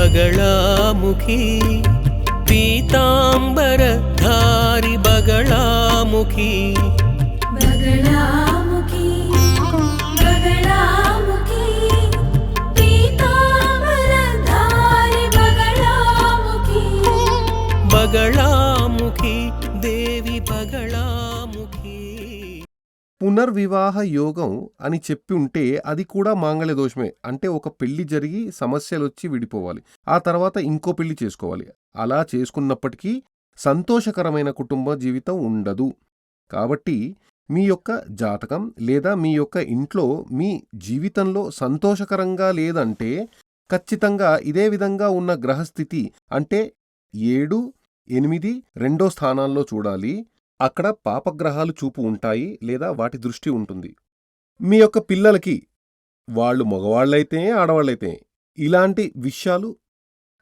बगळामुखी पीताम्बरधारि बगळामुखी बगळामुखी देवी बगळामुखी పునర్వివాహ యోగం అని చెప్పి ఉంటే అది కూడా మాంగళ్య దోషమే. అంటే ఒక పెళ్ళి జరిగి సమస్యలు వచ్చి విడిపోవాలి. ఆ తర్వాత ఇంకో పెళ్ళి చేసుకోవాలి. అలా చేసుకున్నప్పటికీ సంతోషకరమైన కుటుంబ జీవితం ఉండదు. కాబట్టి మీ యొక్క జాతకం లేదా మీ యొక్క ఇంట్లో మీ జీవితంలో సంతోషకరంగా లేదంటే ఖచ్చితంగా ఇదే విధంగా ఉన్న గ్రహస్థితి అంటే ఏడు ఎనిమిది రెండో స్థానాల్లో చూడాలి. అక్కడ పాపగ్రహాలు చూపు ఉంటాయి లేదా వాటి దృష్టి ఉంటుంది. మీ యొక్క పిల్లలకి వాళ్ళు మగవాళ్ళైతే ఆడవాళ్ళైతే ఇలాంటి విషయాలు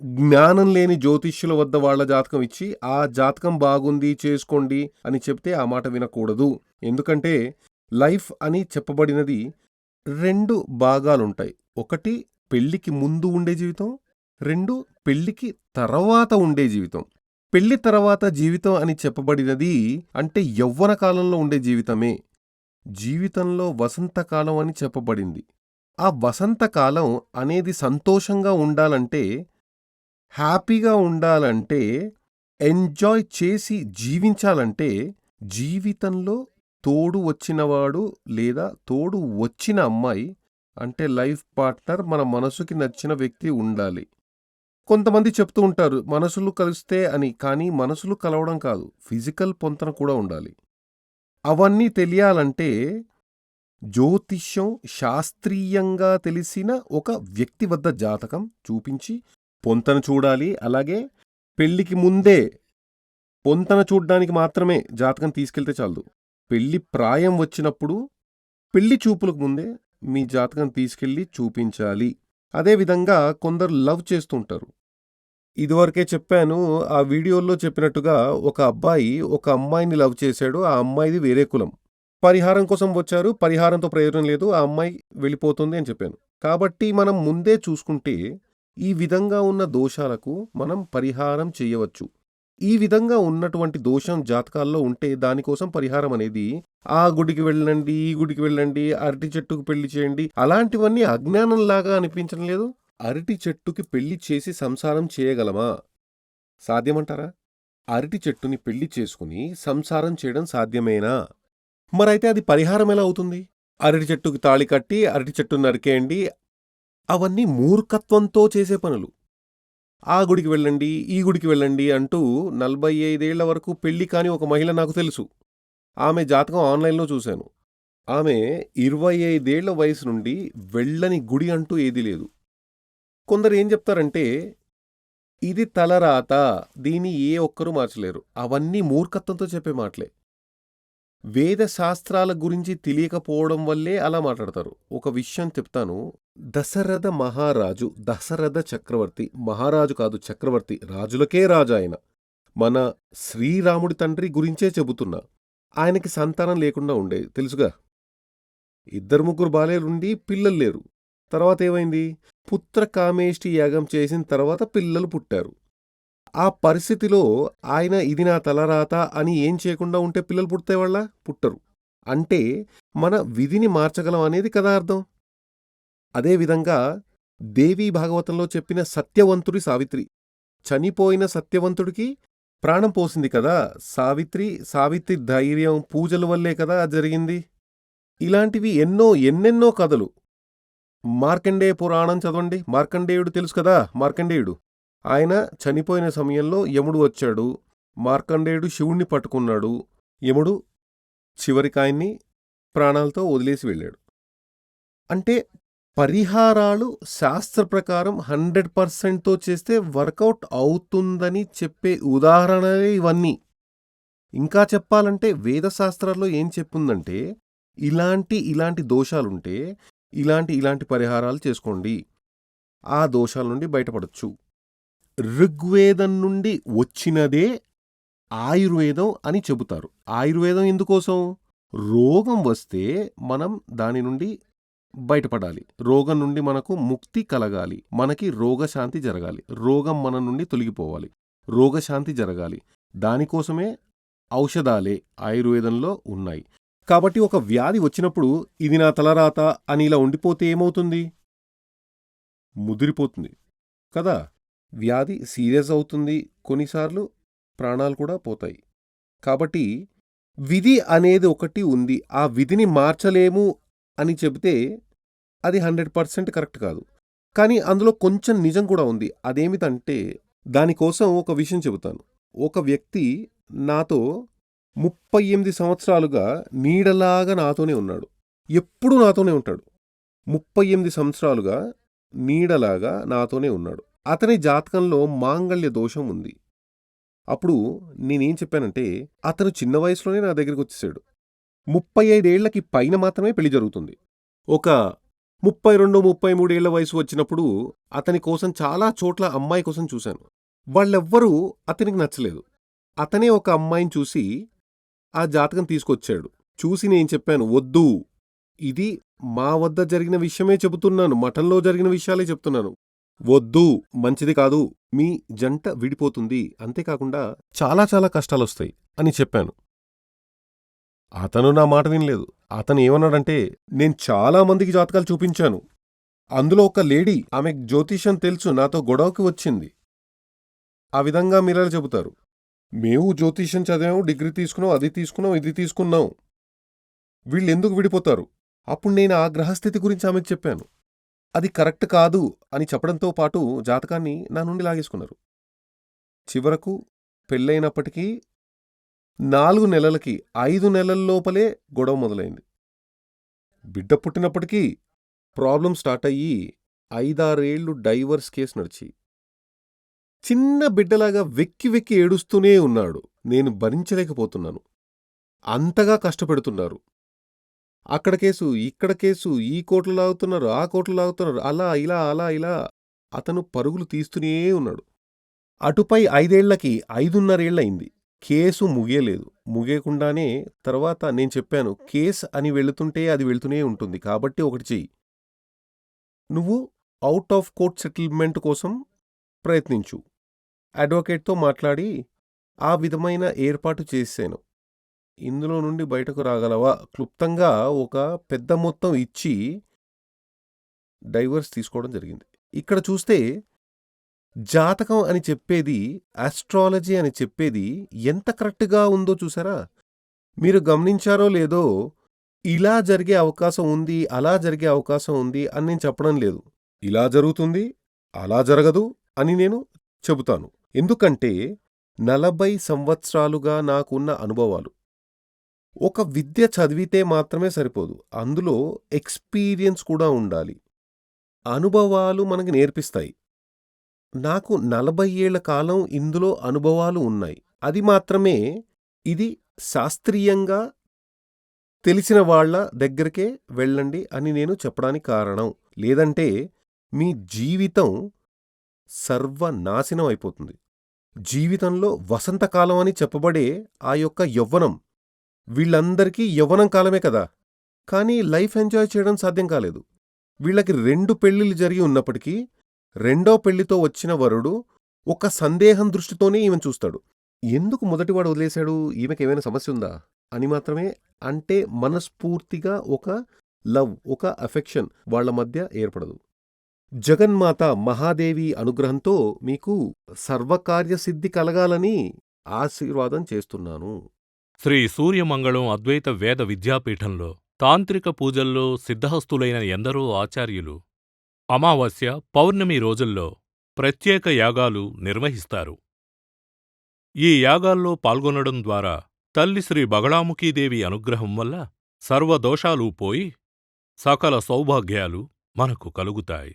జ్ఞానం లేని జ్యోతిష్యుల వద్ద వాళ్ళ జాతకం ఇచ్చి ఆ జాతకం బాగుంది చేసుకోండి అని చెప్తే ఆ మాట వినకూడదు. ఎందుకంటే లైఫ్ అని చెప్పబడినది రెండు భాగాలుంటాయి. ఒకటి పెళ్ళికి ముందు ఉండే జీవితం రెండు పెళ్ళికి తర్వాత ఉండే జీవితం. పెళ్ళి తర్వాత జీవితం అని చెప్పబడినది అంటే యవ్వన కాలంలో ఉండే జీవితమే. జీవితంలో వసంతకాలం అని చెప్పబడింది. ఆ వసంతకాలం అనేది సంతోషంగా ఉండాలంటే హ్యాపీగా ఉండాలంటే ఎంజాయ్ చేసి జీవించాలంటే జీవితంలో తోడు వచ్చినవాడు లేదా తోడు వచ్చిన అమ్మాయి అంటే లైఫ్ పార్ట్నర్ మన మనసుకి నచ్చిన వ్యక్తి ఉండాలి. కొంతమంది చెప్తూ ఉంటారు మనసులు కలిస్తే అని కానీ మనసులు కలవడం కాదు ఫిజికల్ పొంతన కూడా ఉండాలి. అవన్నీ తెలియాలంటే జ్యోతిష్యం శాస్త్రీయంగా తెలిసిన ఒక వ్యక్తి వద్ద జాతకం చూపించి పొంతన చూడాలి. అలాగే పెళ్ళికి ముందే పొంతన చూడ్డానికి మాత్రమే జాతకం తీసుకెళ్తే చాలదు. పెళ్ళి ప్రాయం వచ్చినప్పుడు పెళ్ళి చూపులకు ముందే మీ జాతకం తీసుకెళ్ళి చూపించాలి. అదేవిధంగా కొందరు లవ్ చేస్తుంటారు ఇదివరకే చెప్పాను ఆ వీడియోలో చెప్పినట్టుగా ఒక అబ్బాయి ఒక అమ్మాయిని లవ్ చేశాడు ఆ అమ్మాయిది వేరే కులం. పరిహారం కోసం వచ్చారు పరిహారంతో ప్రయోజనం లేదు ఆ అమ్మాయి వెళ్ళిపోతుంది అని చెప్పాను. కాబట్టి మనం ముందే చూసుకుంటే ఈ విధంగా ఉన్న దోషాలకు మనం పరిహారం చేయవచ్చు. ఈ విధంగా ఉన్నటువంటి దోషం జాతకాల్లో ఉంటే దానికోసం పరిహారం అనేది ఆ గుడికి వెళ్ళండి ఈ గుడికి వెళ్ళండి అరటి చెట్టుకు పెళ్ళి చేయండి అలాంటివన్నీ అజ్ఞానంలాగా అనిపించడం లేదు. అరటి చెట్టుకి పెళ్ళి చేసి సంసారం చేయగలమా? సాధ్యమంటారా? అరటి చెట్టుని పెళ్ళి చేసుకుని సంసారం చేయడం సాధ్యమేనా? మరైతే అది పరిహారం ఎలా అవుతుంది? అరటి చెట్టుకి తాళి కట్టి అరటి చెట్టు నరికేయండి. అవన్నీ మూర్ఖత్వంతో చేసే పనులు. ఆ గుడికి వెళ్ళండి ఈ గుడికి వెళ్ళండి అంటూ నలభై ఐదేళ్ళ వరకు పెళ్ళి కాని ఒక మహిళ నాకు తెలుసు. ఆమె జాతకం ఆన్లైన్లో చూశాను. ఆమె ఇరవై ఐదేళ్ళ వయసు నుండి వెళ్ళని గుడి అంటూ ఏదీ లేదు. కొందరు ఏం చెప్తారంటే ఇది తలరాత దీన్ని ఏ ఒక్కరూ మార్చలేరు. అవన్నీ మూర్ఖత్వంతో చెప్పే మాటలే. వేద శాస్త్రాల గురించి తెలియకపోవడం వల్లే అలా మాట్లాడతారు. ఒక విషయం చెప్తాను. దశరథ మహారాజు దశరథ చక్రవర్తి మహారాజు కాదు చక్రవర్తి రాజులకే రాజు ఆయన. మన శ్రీరాముడి తండ్రి గురించే చెబుతున్నా. ఆయనకి సంతానం లేకుండా ఉండేది తెలుసుగా? ఇద్దరు ముగ్గురు బాలేరుండి పిల్లలు లేరు. తర్వాత ఏమైంది పుత్ర కామేష్టి యాగం చేసిన తర్వాత పిల్లలు పుట్టారు. ఆ పరిస్థితిలో ఆయన ఇది నా తలరాత అని ఏం చేయకుండా ఉంటే పిల్లలు పుడితే వాళ్ళ? పుట్టరు. అంటే మన విధిని మార్చగలం అనేది కదా అర్థం? అదేవిధంగా దేవీ భాగవతంలో చెప్పిన సత్యవంతుడి సావిత్రి. చనిపోయిన సత్యవంతుడికి ప్రాణం పోసింది కదా? సావిత్రి సావిత్రి ధైర్యం పూజల వల్లే కదా జరిగింది? ఇలాంటివి ఎన్నో ఎన్నెన్నో కథలు. మార్కండేయ పురాణం చదవండి. మార్కండేయుడు తెలుసు కదా? మార్కండేయుడు. ఆయన చనిపోయిన సమయంలో యముడు వచ్చాడు. మార్కండేయుడు శివుణ్ణి పట్టుకున్నాడు. యముడు చివరికి ఆయన్ని ప్రాణాలతో వదిలేసి వెళ్ళాడు. అంటే పరిహారాలు శాస్త్ర ప్రకారం హండ్రెడ్ పర్సెంట్తో చేస్తే వర్కౌట్ అవుతుందని చెప్పే ఉదాహరణలే ఇవన్నీ. ఇంకా చెప్పాలంటే వేదశాస్త్రాల్లో ఏం చెప్పుందంటే ఇలాంటి ఇలాంటి దోషాలుంటే ఇలాంటి ఇలాంటి పరిహారాలు చేసుకోండి. ఆ దోషాల నుండి బయటపడొచ్చు. ఋగ్వేదం నుండి వచ్చినదే ఆయుర్వేదం అని చెబుతారు. ఆయుర్వేదం ఎందుకోసం? రోగం వస్తే మనం దాని నుండి బయటపడాలి. రోగం నుండి మనకు ముక్తి కలగాలి. మనకి రోగశాంతి జరగాలి. రోగం మన నుండి తొలగిపోవాలి. రోగశాంతి జరగాలి. దానికోసమే ఔషధాలే ఆయుర్వేదంలో ఉన్నాయి. కాబట్టి ఒక వ్యాధి వచ్చినప్పుడు ఇది నా తలరాత అని ఇలా ఉండిపోతే ఏమవుతుంది? ముదిరిపోతుంది. కదా? వ్యాధి సీరియస్ అవుతుంది. కొన్నిసార్లు ప్రాణాలు కూడా పోతాయి. కాబట్టి విధి అనేది ఒకటి ఉంది. ఆ విధిని మార్చలేము అని చెబితే అది హండ్రెడ్ పర్సెంట్ కరెక్ట్ కాదు. కానీ అందులో కొంచెం నిజం కూడా ఉంది. అదేమిటంటే దానికోసం ఒక విషయం చెబుతాను. ఒక వ్యక్తి నాతో ముప్పై ఎనిమిది సంవత్సరాలుగా నీడలాగా నాతోనే ఉన్నాడు. ఎప్పుడూ నాతోనే ఉంటాడు. ముప్పై ఎనిమిది సంవత్సరాలుగా నీడలాగా నాతోనే ఉన్నాడు. అతని జాతకంలో మాంగళ్య దోషం ఉంది. అప్పుడు నేనేం చెప్పానంటే అతను చిన్న వయసులోనే నా దగ్గరికి వచ్చేసాడు. ముప్పై ఐదేళ్ళకి పైన మాత్రమే పెళ్ళి జరుగుతుంది. ఒక ముప్పై రెండు ముప్పై మూడేళ్ళ వయసు వచ్చినప్పుడు అతని కోసం చాలా చోట్ల అమ్మాయి కోసం చూశాను. వాళ్ళెవ్వరూ అతనికి నచ్చలేదు. అతనే ఒక అమ్మాయిని చూసి ఆ జాతకం తీసుకొచ్చాడు. చూసి నేను చెప్పాను వద్దు. ఇది మా వద్ద జరిగిన విషయమే చెబుతున్నాను. మఠంలో జరిగిన విషయాలే చెప్తున్నాను. వద్దు. మంచిది కాదు. మీ జంట విడిపోతుంది. అంతేకాకుండా చాలా చాలా కష్టాలొస్తాయి అని చెప్పాను. అతను నా మాట వినలేదు. అతను ఏమన్నాడంటే నేను చాలా మందికి జాతకాలు చూపించాను. అందులో ఒక లేడీ ఆమె జ్యోతిషం తెలుసు. నాతో గొడవకి వచ్చింది. ఆ విధంగా మీరలా చెబుతారు? మేము జ్యోతిష్యం చదివాము డిగ్రీ తీసుకున్నాం అది తీసుకున్నాం ఇది తీసుకున్నాం వీళ్ళెందుకు విడిపోతారు? అప్పుడు నేను ఆ గ్రహస్థితి గురించి ఆమెకు చెప్పాను. అది కరెక్ట్ కాదు అని చెప్పడంతో పాటు జాతకాన్ని నా నుండి లాగేసుకున్నారు. చివరకు పెళ్ళైనప్పటికీ నాలుగు నెలలకి ఐదు నెలల్లోపలే గొడవ మొదలైంది. బిడ్డ పుట్టినప్పటికీ ప్రాబ్లం స్టార్ట్ అయ్యి ఐదారేళ్ళు డైవర్స్ కేసు నడిచి చిన్న బిడ్డలాగా వెక్కి వెక్కి ఏడుస్తూనే ఉన్నాడు. నేను భరించలేకపోతున్నాను. అంతగా కష్టపెడుతున్నారు. అక్కడ కేసు ఇక్కడ కేసు ఈ కోట్లు లాగుతున్నారు ఆ కోట్లు లాగుతున్నారు అలా ఇలా అలా ఇలా అతను పరుగులు తీస్తూనే ఉన్నాడు. అటుపై ఐదేళ్ళకి ఐదున్నరేళ్ళయింది కేసు ముగియలేదు. ముగియకుండానే తర్వాత నేను చెప్పాను కేస్ అని వెళుతుంటే అది వెళుతూనే ఉంటుంది. కాబట్టి ఒకటి చెయ్యి. నువ్వు అవుట్ ఆఫ్ కోర్ట్ సెటిల్మెంట్ కోసం ప్రయత్నించు. అడ్వకేట్తో మాట్లాడి ఆ విధమైన ఏర్పాటు చేశాను ఇందులో నుండి బయటకు రాగలవా? క్లుప్తంగా ఒక పెద్ద మొత్తం ఇచ్చి డైవర్స్ తీసుకోవడం జరిగింది. ఇక్కడ చూస్తే జాతకం అని చెప్పేది ఆస్ట్రాలజీ అని చెప్పేది ఎంత కరెక్ట్గా ఉందో చూసారా? మీరు గమనించారో లేదో ఇలా జరిగే అవకాశం ఉంది అలా జరిగే అవకాశం ఉంది అని నేను చెప్పడం లేదు. ఇలా జరుగుతుంది అలా జరగదు అని నేను చెబుతాను. ఎందుకంటే నలభై సంవత్సరాలుగా నాకున్న అనుభవాలు. ఒక విద్య చదివితే మాత్రమే సరిపోదు అందులో ఎక్స్పీరియన్స్ కూడా ఉండాలి. అనుభవాలు మనకి నేర్పిస్తాయి. నాకు నలభై ఏళ్ళ కాలం ఇందులో అనుభవాలు ఉన్నాయి. అది మాత్రమే ఇది శాస్త్రీయంగా తెలిసిన వాళ్ళ దగ్గరకే వెళ్ళండి అని నేను చెప్పడానికి కారణం. లేదంటే మీ జీవితం సర్వనాశనం అయిపోతుంది. జీవితంలో వసంతకాలం అని చెప్పబడే ఆ యొక్క యవ్వనం వీళ్ళందరికీ యవ్వనం కాలమే కదా. కానీ లైఫ్ ఎంజాయ్ చేయడం సాధ్యం కాలేదు. వీళ్ళకి రెండు పెళ్ళిళ్ళు జరిగి ఉన్నప్పటికీ రెండో పెళ్ళితో వచ్చిన వరుడు ఒక సందేహం దృష్టితోనే ఈమెను చూస్తాడు. ఎందుకు మొదటివాడు వదిలేశాడు? ఈమెకేమైనా సమస్య ఉందా? అని మాత్రమే అంటే మనస్ఫూర్తిగా ఒక లవ్ ఒక అఫెక్షన్ వాళ్ళ మధ్య ఏర్పడదు. జగన్మాత మహాదేవి అనుగ్రహంతో మీకు సర్వకార్యసిద్ధి కలగాలని ఆశీర్వాదం చేస్తున్నాను. శ్రీ సూర్యమంగళం అద్వైత వేద విద్యాపీఠంలో తాంత్రిక పూజల్లో సిద్ధహస్తులైన ఎందరో ఆచార్యులు అమావాస్య పౌర్ణమి రోజుల్లో ప్రత్యేక యాగాలు నిర్వహిస్తారు. ఈ యాగాల్లో పాల్గొనడం ద్వారా తల్లి శ్రీ బగళాముఖీదేవి అనుగ్రహం వల్ల సర్వదోషాలు పోయి సకల సౌభాగ్యాలు మనకు కలుగుతాయి.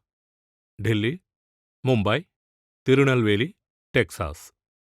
ఢిల్లీ ముంబై తిరునల్వేలి టెక్సాస్.